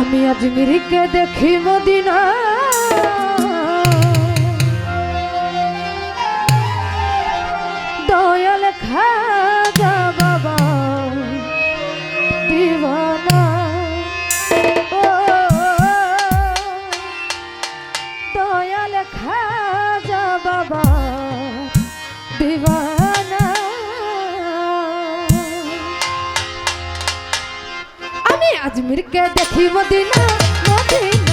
আমি আজমিরিকে দেখি মদিনা। আজমিরকে দেখি মদিনা মদিনা।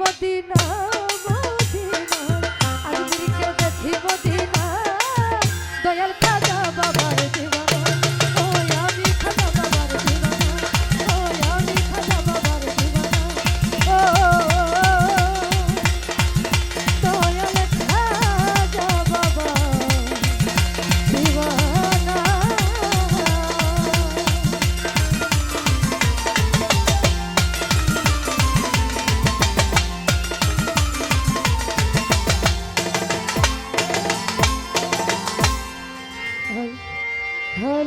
মদিনা